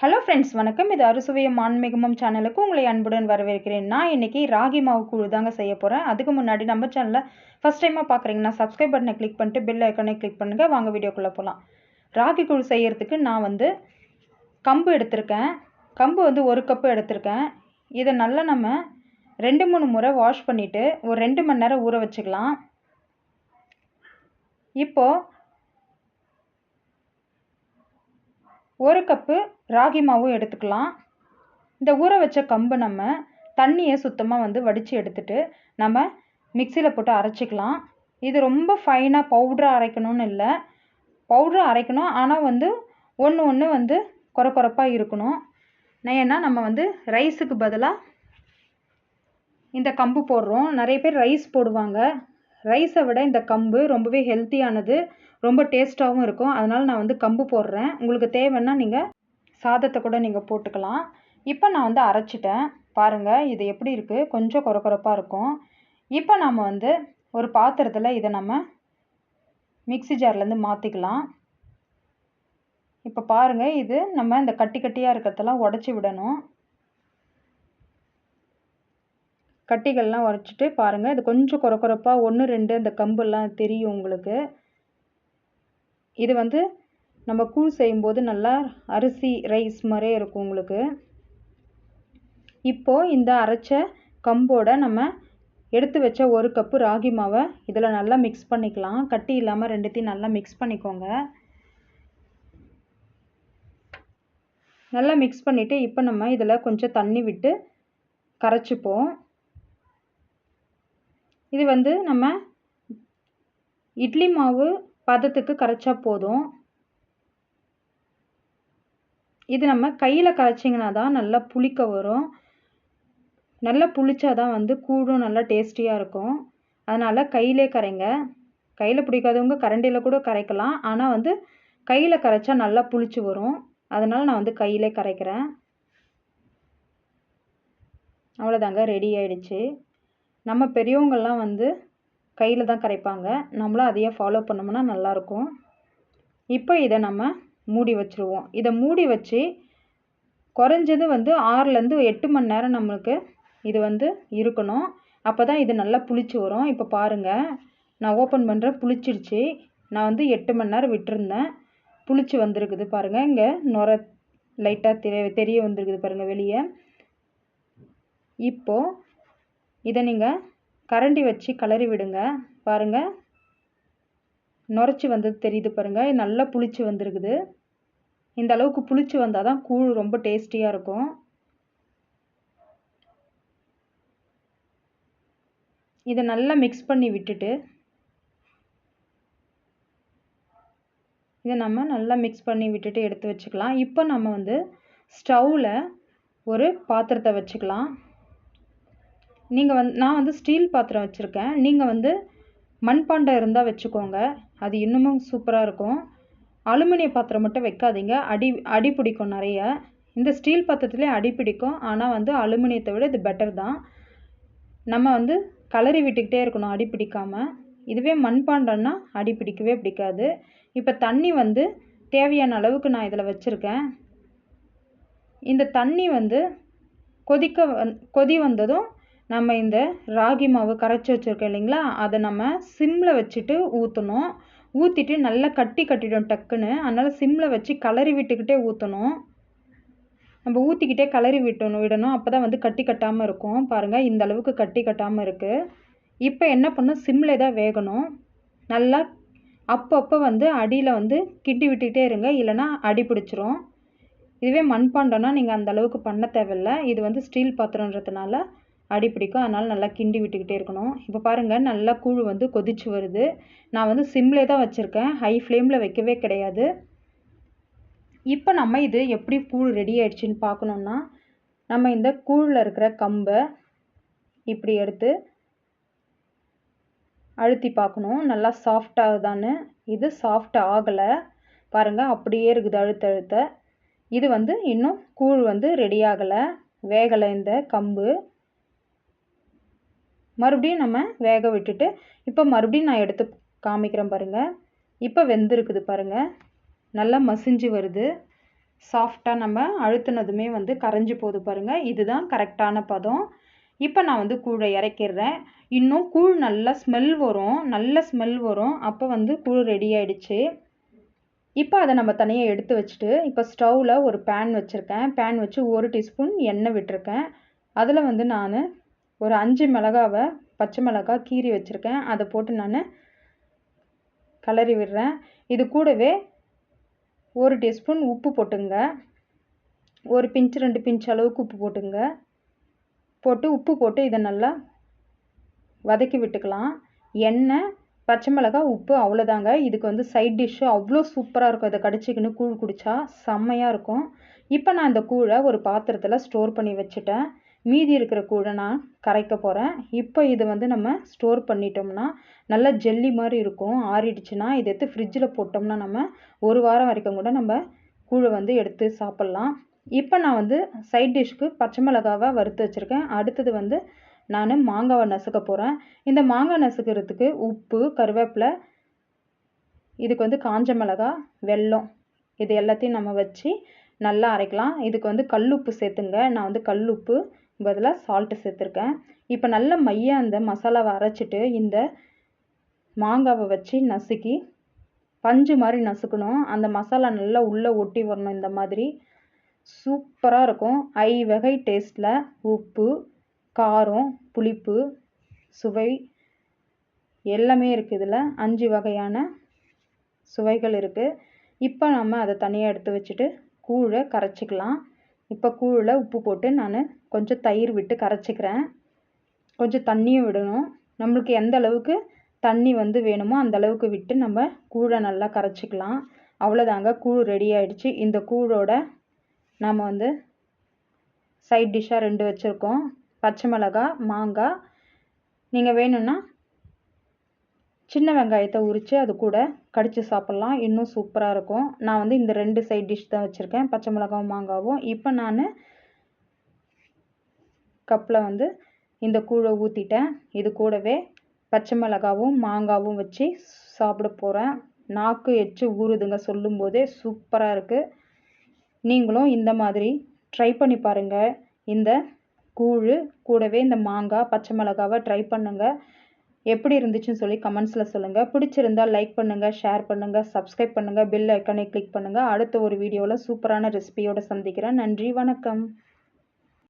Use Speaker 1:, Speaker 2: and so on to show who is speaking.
Speaker 1: Hello friends வணக்கம். இது அறுசுவையும் ஆன்மீகமும் சேனலுக்கு உங்களை அன்புடன் வரவேற்கிறேன். நான் இன்னைக்கு ராகி மாவு கூழ் தாங்க செய்ய போகிறேன் அதுக்கு முன்னாடி நம்ம சேனலில் ஃபஸ்ட் டைமாக பார்க்குறீங்கன்னா சப்ஸ்கிரைப் பட்டனை கிளிக் பண்ணிட்டு பெல் ஐக்கனை கிளிக் பண்ணுங்கள் வாங்க வீடியோக்குள்ளே போகலாம் ராகி கூழ் செய்கிறதுக்கு நான் வந்து கம்பு எடுத்திருக்கேன். கம்பு வந்து ஒரு கப்பு எடுத்திருக்கேன். இதை நல்லா நம்ம ரெண்டு மூணு முறை வாஷ் பண்ணிவிட்டு ஒரு ரெண்டு மணி நேரம் ஊற வச்சுக்கலாம். இப்போது ஒரு கப்பு ராகி மாவும் எடுத்துக்கலாம். இந்த ஊற வச்ச கம்பு நம்ம தண்ணியை சுத்தமாக வந்து வடித்து எடுத்துட்டு நம்ம மிக்சியில் போட்டு அரைச்சிக்கலாம். இது ரொம்ப ஃபைனாக பவுட்ரு அரைக்கணும்னு இல்லை. பவுட்ரு அரைக்கணும். ஆனால் வந்து ஒன்று ஒன்று வந்து குறை குறைப்பாக இருக்கணும். ஏன்னா நம்ம வந்து ரைஸுக்கு பதிலாக இந்த கம்பு போடுறோம். நிறைய பேர் ரைஸ் போடுவாங்க. ரைஸை விட இந்த கம்பு ரொம்பவே ஹெல்த்தியானது ரொம்ப டேஸ்ட்டாகவும் இருக்கும். அதனால் நான் வந்து கம்பு போடுறேன். உங்களுக்கு தேவைன்னா நீங்கள் சாதத்தை கூட நீங்கள் போட்டுக்கலாம். இப்போ நான் வந்து அரைச்சிட்டேன். பாருங்கள் இது எப்படி இருக்குது கொஞ்சம் குறக்குறப்பாக இருக்கும். இப்போ நாம் வந்து ஒரு பாத்திரத்தில் இதை நம்ம மிக்சி ஜார்லேருந்து மாற்றிக்கலாம் இப்போ பாருங்கள் இது நம்ம இந்த கட்டி கட்டியாக இருக்கிறதெல்லாம் உடச்சி விடணும். கட்டிகள்லாம் உடச்சிட்டு பாருங்கள் இது கொஞ்சம் குறை குறைப்பாக ஒன்று ரெண்டு அந்த கம்பெல்லாம் தெரியும் உங்களுக்கு. இது வந்து நம்ம கூழ் செய்யும்போது நல்லா அரிசி ரைஸ் மாதிரியே இருக்கும் உங்களுக்கு. இப்போது இந்த அரைச்ச கம்போட நம்ம எடுத்து வச்ச ஒரு கப்பு ராகி மாவை இதில் நல்லா மிக்ஸ் பண்ணிக்கலாம். கட்டி இல்லாமல் ரெண்டுத்தையும் நல்லா மிக்ஸ் பண்ணிக்கோங்க. நல்லா மிக்ஸ் பண்ணிவிட்டு இப்போ நம்ம இதில் கொஞ்சம் தண்ணி விட்டு கரைச்சிப்போம். இது வந்து நம்ம இட்லி மாவு பதத்துக்கு கரைச்சா போதும். இது நம்ம கையில் கரைச்சிங்கன்னா தான் நல்லா புளிக்க வரும். நல்லா புளிச்சா தான் வந்து கூழும் நல்லா டேஸ்டியாக இருக்கும். அதனால் கையிலே கரைங்க. கையில் பிடிக்காதவங்க கரண்டியில் கூட கரைக்கலாம். ஆனால் வந்து கையில் கரைச்சா நல்லா புளிச்சு வரும். அதனால் நான் வந்து கையிலே கரைக்கிறேன். அவ்வளோதாங்க ரெடி ஆயிடுச்சு. நம்ம பெரியவங்கள்லாம் வந்து கையில் தான் கரைப்பாங்க. நம்மளும் அதையே ஃபாலோ பண்ணோம்னா நல்லாயிருக்கும் இப்போ இதை நம்ம மூடி வச்சுருவோம். இதை மூடி வச்சு குறைஞ்சது வந்து ஆறுலேருந்து எட்டு மணி நேரம் நம்மளுக்கு இது வந்து இருக்கணும். அப்போ தான் இது நல்லா புளிச்சு வரும். இப்போ பாருங்கள் நான் ஓப்பன் பண்ணுறேன் புளிச்சிடுச்சு நான் வந்து எட்டு மணி நேரம் விட்டுருந்தேன். புளிச்சு வந்திருக்குது பாருங்கள் இங்கே நுர லைட்டாக தெரிய தெரிய வந்திருக்குது பாருங்கள் வெளியே. இப்போது இதை நீங்கள் கரண்டி வச்சு கலறி விடுங்க. பாருங்கள் நுரைச்சி வந்தது தெரியுது பாருங்கள் நல்லா புளிச்சு வந்திருக்குது. இந்த அளவுக்கு புளிச்சு வந்தால் தான் கூழ் ரொம்ப டேஸ்டியாக இருக்கும். இதை நல்லா மிக்ஸ் பண்ணி விட்டுட்டு இதை நம்ம நல்லா மிக்ஸ் பண்ணி விட்டுட்டு எடுத்து வச்சுக்கலாம். இப்போ நம்ம வந்து ஸ்டவ்வில் ஒரு பாத்திரத்தை வச்சுக்கலாம். நீங்கள் வந்து நான் வந்து ஸ்டீல் பாத்திரம் வச்சுருக்கேன். நீங்கள் வந்து மண்பாண்டம் இருந்தால் வச்சுக்கோங்க. அது இன்னமும் சூப்பராக இருக்கும். அலுமினிய பாத்திரம் மட்டும் வைக்காதீங்க. அடி அடி பிடிக்கும் நிறைய. இந்த ஸ்டீல் பாத்திரத்துலேயே அடி பிடிக்கும். ஆனால் வந்து அலுமினியத்தை விட இது பெட்டர் தான். நம்ம வந்து கலரி விட்டுக்கிட்டே இருக்கணும் அடி பிடிக்காமல் இதுவே மண்பாண்டம்னா அடி பிடிக்கவே பிடிக்காது. இப்போ தண்ணி வந்து தேவையான அளவுக்கு நான் இதில் வச்சுருக்கேன். இந்த தண்ணி வந்து கொதிக்க வந் கொதி வந்ததும் நம்ம இந்த ராகி மாவு கரைச்சி வச்சுருக்கோம் இல்லைங்களா? அதை நம்ம சிம்மில் வச்சுட்டு ஊற்றணும் ஊற்றிட்டு நல்லா கட்டி கட்டிடும் டக்குன்னு. அதனால் சிம்மில் வச்சு கலரி விட்டுக்கிட்டே ஊற்றணும் நம்ம ஊற்றிக்கிட்டே கலரி விட்டணும் விடணும். அப்போ தான் வந்து கட்டி கட்டாமல் இருக்கும். பாருங்கள் இந்த அளவுக்கு கட்டி கட்டாமல் இருக்குது இப்போ என்ன பண்ணும் சிம்மில் தான் வேகணும். நல்லா அப்பப்போ வந்து அடியில் வந்து கிண்டி விட்டுக்கிட்டே இருங்க. இல்லைனா அடி பிடிச்சிரும். இதுவே மண்பாண்டம்னா நீங்கள் அந்த அளவுக்கு பண்ண தேவையில்ல. இது வந்து ஸ்டீல் பாத்திரன்றதுனால அடி பிடிக்கும். அதனால் நல்லா கிண்டி விட்டுக்கிட்டே இருக்கணும். இப்போ பாருங்கள் நல்லா கூழ் வந்து கொதிச்சு வருது. நான் வந்து சிம்லே தான் வச்சுருக்கேன். ஹை ஃப்ளேமில் வைக்கவே கிடையாது. இப்போ நம்ம இது எப்படி கூழ் ரெடி ஆயிடுச்சுன்னு பார்க்கணுன்னா நம்ம இந்த கூழில் இருக்கிற கம்பை இப்படி எடுத்து அழுத்தி பார்க்கணும். நல்லா சாஃப்டாகுதான்னு இது சாஃப்ட் ஆகலை. பாருங்கள் அப்படியே இருக்குது அழுத்த அழுத்த. இது வந்து இன்னும் கூழ் வந்து ரெடி ஆகலை. வேகலை இந்த கம்பு. மறுபடியும் நம்ம வேக விட்டுட்டு இப்போ மறுபடியும் நான் எடுத்து காமிக்கிறேன் பாருங்கள் இப்போ வெந்திருக்குது பாருங்கள் நல்லா மசிஞ்சு வருது. சாஃப்டாக நம்ம அழுத்தினதுமே வந்து கரைஞ்சி போகுது பாருங்கள் இதுதான் கரெக்டான பதம். இப்போ நான் வந்து கூழை இறக்கிடுறேன். இன்னும் கூழ் நல்லா ஸ்மெல் வரும். நல்ல ஸ்மெல் வரும். அப்போ வந்து கூழ் ரெடி ஆயிடுச்சு. இப்போ அதை நம்ம தனியாக எடுத்து வச்சுட்டு இப்போ ஸ்டவ்வில் ஒரு பேன் வச்சுருக்கேன். பேன் வச்சு ஒரு டீஸ்பூன் எண்ணெய் விட்டுருக்கேன். அதில் வந்து நான் ஒரு அஞ்சு மிளகாவை பச்சை மிளகாய் கீறி வச்சுருக்கேன். அதை போட்டு நான் கலரி விடுறேன். இது கூடவே ஒரு டீஸ்பூன் உப்பு போட்டுங்க. ஒரு பிஞ்ச் ரெண்டு பிஞ்ச் அளவுக்கு உப்பு போட்டுங்க. போட்டு உப்பு போட்டு இதை நல்லா வதக்கி விட்டுக்கலாம். எண்ணெய் பச்சை மிளகாய் உப்பு அவ்வளோதாங்க. இதுக்கு வந்து சைட் டிஷ்ஷு அவ்வளோ சூப்பராக இருக்கும். இதை கடிச்சிக்கின்னு கூழ் குடித்தா செம்மையாக இருக்கும். இப்போ நான் இந்த கூழை ஒரு பாத்திரத்தில் ஸ்டோர் பண்ணி வச்சுட்டேன். மீதி இருக்கிற கூழை நான் கரைக்க போகிறேன் இப்போ இது வந்து நம்ம ஸ்டோர் பண்ணிட்டோம்னா நல்லா ஜெல்லி மாதிரி இருக்கும். ஆறிடுச்சுன்னா இதை எடுத்து ஃப்ரிட்ஜில் போட்டோம்னா நம்ம ஒரு வாரம் வரைக்கும் கூட நம்ம கூழை வந்து எடுத்து சாப்பிட்லாம். இப்போ நான் வந்து சைட் டிஷ்க்கு பச்சை மிளகாவை வறுத்து வச்சுருக்கேன். அடுத்தது வந்து நான் மாங்காவை நசுக்க போகிறேன் இந்த மாங்காய் நசுக்கிறதுக்கு உப்பு கருவேப்பிலை இதுக்கு வந்து காஞ்ச மிளகா வெல்லம் இது எல்லாத்தையும் நம்ம வச்சு நல்லா அரைக்கலாம். இதுக்கு வந்து கல்லுப்பு சேர்த்துங்க. நான் வந்து கல்லுப்பு பதிலாக சால்ட்டு சேர்த்துருக்கேன். இப்போ நல்ல மைய அந்த மசாலாவை அரைச்சிட்டு இந்த மாங்காவை வச்சு நசுக்கி பஞ்சு மாதிரி நசுக்கணும். அந்த மசாலா நல்லா உள்ளே ஒட்டி வரணும் இந்த மாதிரி. சூப்பராக இருக்கும். ஐ வகை டேஸ்ட்டில் உப்பு காரம் புளிப்பு சுவை எல்லாமே இருக்குது இதில். அஞ்சு வகையான சுவைகள் இருக்குது இப்போ நம்ம அதை தனியாக எடுத்து வச்சுட்டு கூழை கரைச்சிக்கலாம். இப்போ கூழில் உப்பு போட்டு நான் கொஞ்சம் தயிர் விட்டு கரைச்சிக்கிறேன். கொஞ்சம் தண்ணியும் விடணும். நம்மளுக்கு எந்த அளவுக்கு தண்ணி வந்து வேணுமோ அந்த அளவுக்கு விட்டு நம்ம கூழை நல்லா கரைச்சிக்கலாம். அவ்வளோதாங்க கூழ் ரெடி ஆகிடுச்சு இந்த கூழோட நாம் வந்து சைட் டிஷ்ஷாக ரெண்டு வச்சுருக்கோம். பச்சை மிளகா மாங்காய். நீங்கள் வேணும்னா சின்ன வெங்காயத்தை உரித்து அது கூட கடித்து சாப்பிட்லாம். இன்னும் சூப்பராக இருக்கும். நான் வந்து இந்த ரெண்டு சைட் டிஷ் தான் வச்சுருக்கேன். பச்சை மிளகாவும் மாங்காவும். இப்போ நான் கப்பில் வந்து இந்த கூழை ஊற்றிட்டேன் இது கூடவே பச்சை மிளகாவும் மாங்காவும் வச்சு சாப்பிட போகிறேன் நாக்கு எச்சு ஊறுதுங்க சொல்லும்போதே சூப்பராக இருக்குது நீங்களும் இந்த மாதிரி ட்ரை பண்ணி பாருங்கள் இந்த கூழ் கூடவே இந்த மாங்காய் பச்சை மிளகாவை ட்ரை பண்ணுங்கள் எப்படி இருந்துச்சுன்னு சொல்லி கமெண்ட்ஸில் சொல்லுங்கள் பிடிச்சிருந்தா லைக் பண்ணுங்கள் ஷேர் பண்ணுங்கள் சப்ஸ்கிரைப் பண்ணுங்கள் பெல் ஐக்கனை கிளிக் பண்ணுங்கள் அடுத்த ஒரு வீடியோவில் சூப்பரான ரெசிபியோடு சந்திக்கிறேன். நன்றி வணக்கம்.